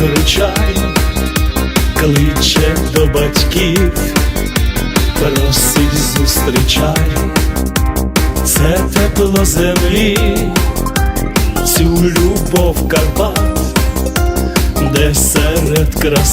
кричай, кличе до батьків, просить зустрічай, це тепло землі, цю любов Карпат, де серед краси.